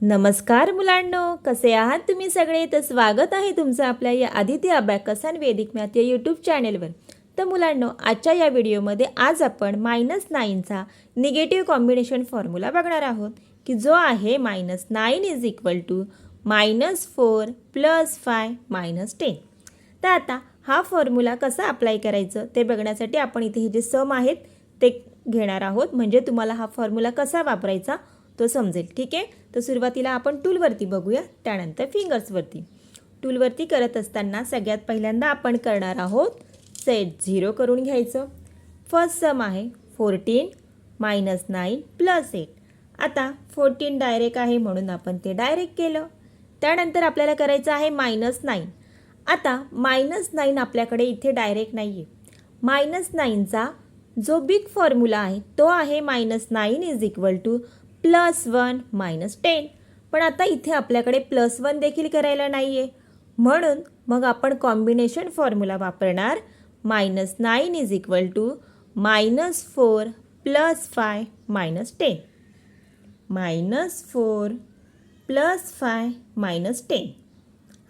नमस्कार मुलांनो कसे आहात तुम्ही सगळे? तर स्वागत आहे तुमचं आपल्या या आदित्य अभ्याकस आणि वेदिक मॅथ या यूट्यूब चॅनेलवर तर मुलांनो आजच्या या व्हिडिओमध्ये आज आपण मायनस नाईनचा निगेटिव्ह कॉम्बिनेशन फॉर्म्युला बघणार आहोत की जो आहे minus nine is equal to minus four plus five minus ten तर आता हा फॉर्म्युला कसा अप्लाय करायचं ते बघण्यासाठी आपण इथे हे जे सम आहेत ते घेणार आहोत. म्हणजे तुम्हाला हा फॉर्म्युला कसा वापरायचा तो समजेल. ठीक आहे? तर सुरुवातीला आपण टूलवरती बघूया त्यानंतर फिंगर्सवरती. टूलवरती करत असताना सगळ्यात पहिल्यांदा आपण करणार आहोत सेट झिरो करून घ्यायचं. फर्स्ट सम आहे fourteen minus nine plus eight आता फोर्टीन डायरेक्ट आहे म्हणून आपण ते डायरेक्ट केलं. त्यानंतर आपल्याला करायचं आहे मायनस नाईन आता मायनस नाईन आपल्याकडे इथे डायरेक्ट नाही आहे मायनस नाईनचा जो बिग फॉर्म्युला आहे तो आहे minus nine is equal to plus one minus ten. पण आता इथे आपल्याकडे प्लस वन देखील करायला नाही आहे म्हणून मग आपण कॉम्बिनेशन फॉर्म्युला वापरणार. Minus nine is equal to minus four plus five minus ten. Minus four plus five minus ten.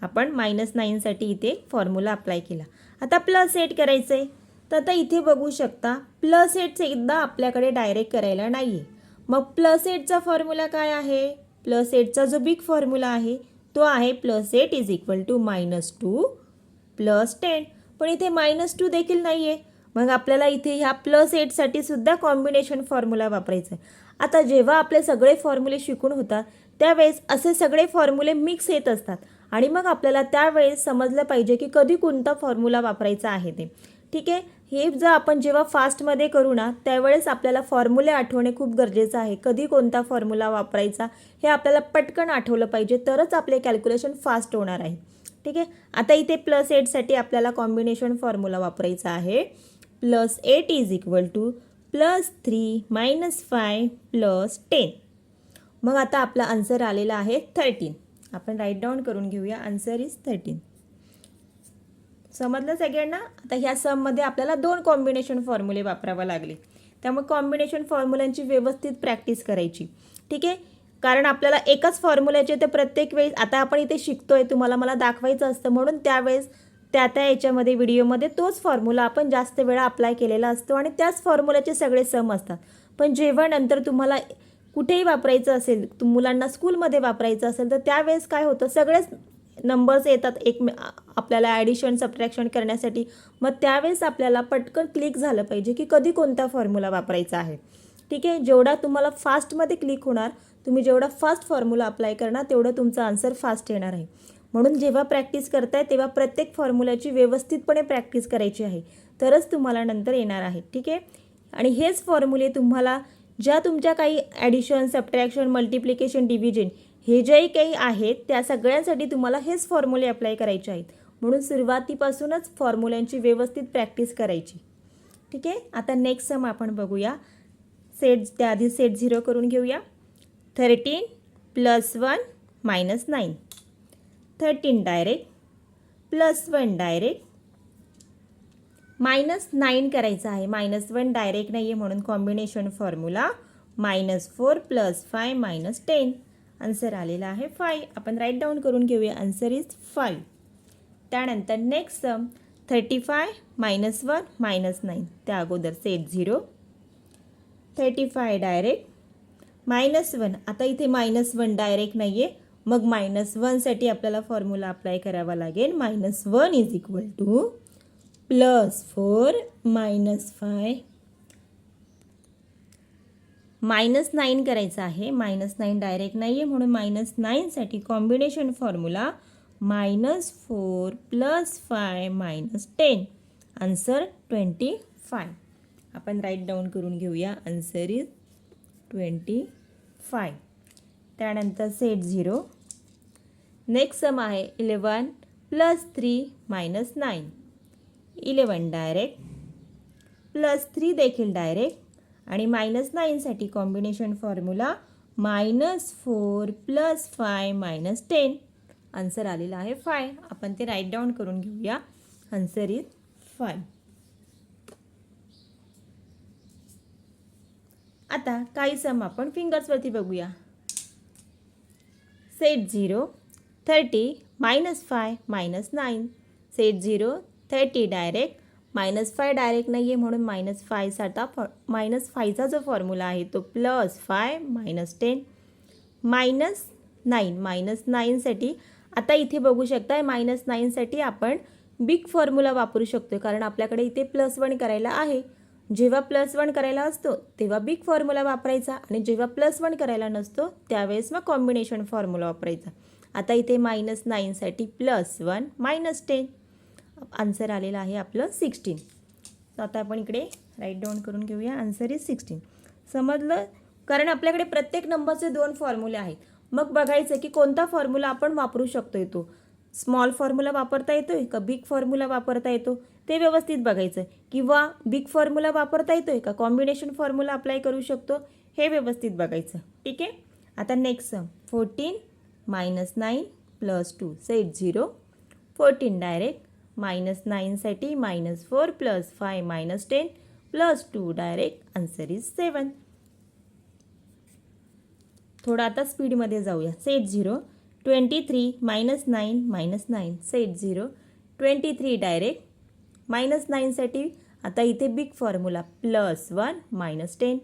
आपण मायनस नाईनसाठी इथे फॉर्म्युला अप्लाय केला. आता प्लस एट करायचं आहे तर आता इथे बघू शकता प्लस एटचं एकदा आपल्याकडे डायरेक्ट करायला नाही आहे मग प्लस एटचा फॉर्म्युला काय आहे? प्लस एटचा जो बिग फॉर्म्युला आहे तो आहे plus eight is equal to minus two plus ten. पण इथे मायनस टू देखील नाही आहे मग आपल्याला इथे ह्या प्लस एटसाठी सुद्धा कॉम्बिनेशन फॉर्म्युला वापरायचा आहे. आता जेव्हा आपले सगळे फॉर्म्युले शिकून होतात त्यावेळेस असे सगळे फॉर्म्युले मिक्स येत असतात. आणि मग आपल्याला त्यावेळेस समजलं पाहिजे की कधी कोणता फॉर्म्युला वापरायचा आहे ते. ठीक आहे? हे जर आपण जेव्हा फास्टमध्ये करू ना त्यावेळेस आपल्याला फॉर्म्युले आठवणे खूप गरजेचं आहे. कधी कोणता फॉर्म्युला वापरायचा हे आपल्याला पटकन आठवलं पाहिजे. तरच आपले कॅल्क्युलेशन फास्ट होणार आहे. ठीक आहे? आता इथे प्लस एटसाठी आपल्याला कॉम्बिनेशन फॉर्म्युला वापरायचा आहे. Plus eight is equal to plus three minus five plus ten मग आता आपला आन्सर आलेला आहे थर्टीन आपण राईट डाऊन करून घेऊया. आन्सर इज थर्टीन समजलं सगळ्यांना? आता ह्या सममध्ये आपल्याला दोन कॉम्बिनेशन फॉर्म्युले वापरावं लागले. त्यामुळे कॉम्बिनेशन फॉर्म्युलांची व्यवस्थित प्रॅक्टिस करायची. ठीक आहे? कारण आपल्याला एकाच फॉर्म्युल्याचे ते प्रत्येक वेळेस आता आपण इथे शिकतोय तुम्हाला मला दाखवायचं असतं म्हणून त्यावेळेस त्या त्या याच्यामध्ये व्हिडिओमध्ये तोच फॉर्म्युला आपण जास्त वेळा अप्लाय केलेला असतो आणि त्याच फॉर्म्युल्याचे सगळे सम असतात. पण जेव्हा नंतर तुम्हाला कुठेही वापरायचं असेल मुलांना स्कूलमध्ये वापरायचं असेल तर त्यावेळेस काय होतं? सगळेच नंबर्स येतात एक आपल्याला ॲडिशन सबट्रॅक्शन करण्यासाठी. मग त्यावेळेस आपल्याला पटकन क्लिक झालं पाहिजे की कधी कोणता फॉर्म्युला वापरायचा आहे. ठीक आहे? जेवढा तुम्हाला फास्टमध्ये क्लिक होणार तुम्ही जेवढा फास्ट फॉर्म्युला अप्लाय करणार तेवढं तुमचं आन्सर फास्ट येणार आहे. म्हणून जेव्हा प्रॅक्टिस करताय तेव्हा प्रत्येक फॉर्म्युल्याची व्यवस्थितपणे प्रॅक्टिस करायची आहे. तरच तुम्हाला नंतर येणार आहे. ठीक आहे? आणि हेच फॉर्म्युले तुम्हाला ज्या तुमच्या काही ॲडिशन सबट्रॅक्शन मल्टिप्लिकेशन डिव्हिजन हे जे काही आहेत त्या सगळ्यांसाठी तुम्हाला हेच फॉर्म्युले अप्लाय करायचे आहेत. म्हणून सुरुवातीपासूनच फॉर्म्युल्यांची व्यवस्थित प्रॅक्टिस करायची. ठीक आहे? आता नेक्स्ट सम आपण बघूया. सेट त्याआधी सेट झिरो करून घेऊया. Thirteen plus one minus nine thirteen direct plus one direct minus nine करायचं आहे. मायनस वन डायरेक्ट नाही आहे म्हणून combination formula minus four plus five minus ten answer आलेला आहे फाय आपण राईट डाऊन करून घेऊया. आन्सर इज फाय त्यानंतर next sum thirty five minus one minus nine त्या अगोदर set zero thirty five direct minus one आता इथे मायनस वन डायरेक्ट नाही आहे मग मायनस वनसाठी आपल्याला फॉर्म्युला अप्लाय करावा लागेल. Minus one is equal to plus four minus five minus nine करायचं आहे. मायनस नाईन डायरेक्ट नाही आहे म्हणून minus नाईनसाठी combination formula minus four plus five minus ten. Answer twenty five आपण राईट डाऊन करून घेऊया. आन्सर इज ट्वेंटी फाय त्यानंतर set zero next sum आहे eleven plus three minus nine eleven direct plus three देखील direct आणि minus नाईनसाठी combination formula minus four plus five minus ten answer आलेला आहे five आपण ते राईट डाऊन करून घेऊया. आन्सर इज फाय आता काही सम आपण फिंगर्सवरती बघूया. Set zero thirty minus five minus nine set zero thirty direct minus five direct नाही आहे म्हणून मायनस फायसाठी फॉ मायनस फायचा जो फॉर्म्युला आहे तो plus five minus ten minus nine minus नाईनसाठी आता इथे बघू शकताय मायनस नाईनसाठी आपण बिग फॉर्म्युला वापरू शकतो कारण आपल्याकडे इथे प्लस वन करायला आहे. जेव्हा प्लस वन करायला असतो तेव्हा बिग फॉर्म्युला वापरायचा आणि जेव्हा प्लस वन करायला नसतो त्यावेळेस मग कॉम्बिनेशन फॉर्म्युला वापरायचा. आता इथे minus नाईनसाठी plus one minus ten. Answer आलेलं आहे आपलं सिक्स्टीन. तर आता आपण इकडे राईट डाऊन करून घेऊया. आन्सर इज सिक्स्टीन समजलं? कारण आपल्याकडे प्रत्येक नंबरचे दोन फॉर्म्युले आहेत. मग बघायचं की कोणता फॉर्म्युला आपण वापरू शकतो तो? स्मॉल फॉर्म्युला वापरता येतोय का बिग फॉर्म्युला वापरता येतो? ते व्यवस्थित बघायचं. किंवा बिग फॉर्म्युला वापरता येतोय का? कॉम्बिनेशन फॉर्म्युला अप्लाय करू शकतो? हे व्यवस्थित बघायचं. ठीक आहे? आता next sum fourteen minus nine plus two set zero fourteen direct minus नाईनसाठी minus four plus five minus ten plus two direct answer is seven थोडं आता स्पीडमध्ये जाऊया. Set zero twenty three minus nine minus nine set zero twenty three direct minus नाईनसाठी आता इथे big formula plus one minus ten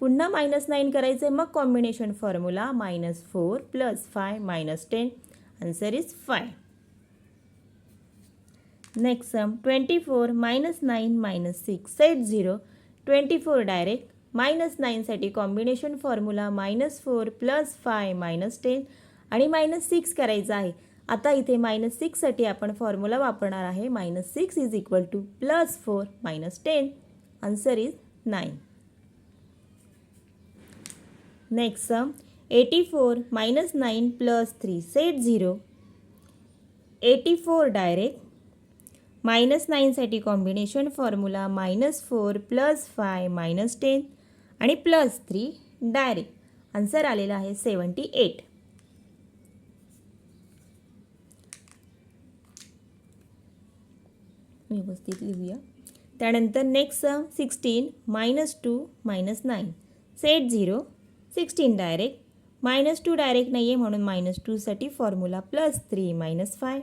पुन्हा minus nine करायचं आहे मग combination formula minus four plus five minus ten answer is five next sum twenty four minus nine minus six set zero twenty four direct minus नाईनसाठी combination formula minus four plus five minus ten आणि minus six करायचं आहे. आता इथे minus सिक्ससाठी आपण formula वापरणार आहे. Minus six is equal to plus four minus ten answer is nine next sum eighty four minus nine plus three set zero eighty four direct minus नाईनसाठी combination formula minus four plus five minus ten आणि plus three direct. Answer आलेला आहे seventy eight. व्यवस्थित लिहूया. त्यानंतर next sum sixteen minus two minus nine set zero sixteen direct minus two direct नाही आहे म्हणून minus टूसाठी formula plus three minus five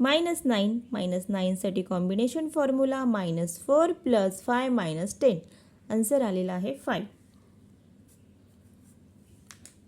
minus nine minus नाईनसाठी combination formula minus four plus five minus ten answer आलेला आहे five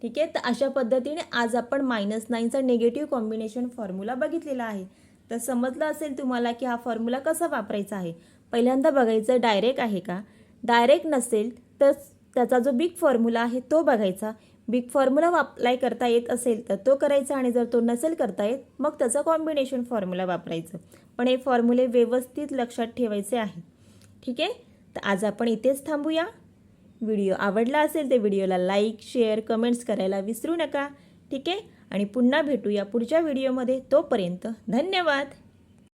ठीक आहे? तर अशा पद्धतीने आज आपण मायनस नाईनचा निगेटिव्ह कॉम्बिनेशन फॉर्म्युला बघितलेला आहे. तर समजलं असेल तुम्हाला की हा फॉर्म्युला कसा वापरायचा आहे. पहिल्यांदा बघायचं डायरेक्ट आहे का? डायरेक्ट नसेल तर त्याचा जो बिग फॉर्म्युला आहे तो बघायचा. बिग फॉर्म्युला अप्लाय करता येत असेल तर तो करायचा आणि जर तो नसेल करता येत मग त्याचा कॉम्बिनेशन फॉर्म्युला वापरायचं. पण हे फॉर्म्युले व्यवस्थित लक्षात ठेवायचे आहे. ठीक आहे? तर आज आपण इथेच थांबूया. व्हिडिओ आवडला असेल तर व्हिडिओला लाईक शेअर कमेंट्स करायला विसरू नका. ठीक आहे? आणि पुन्हा भेटूया पुढच्या व्हिडिओमध्ये. तोपर्यंत धन्यवाद!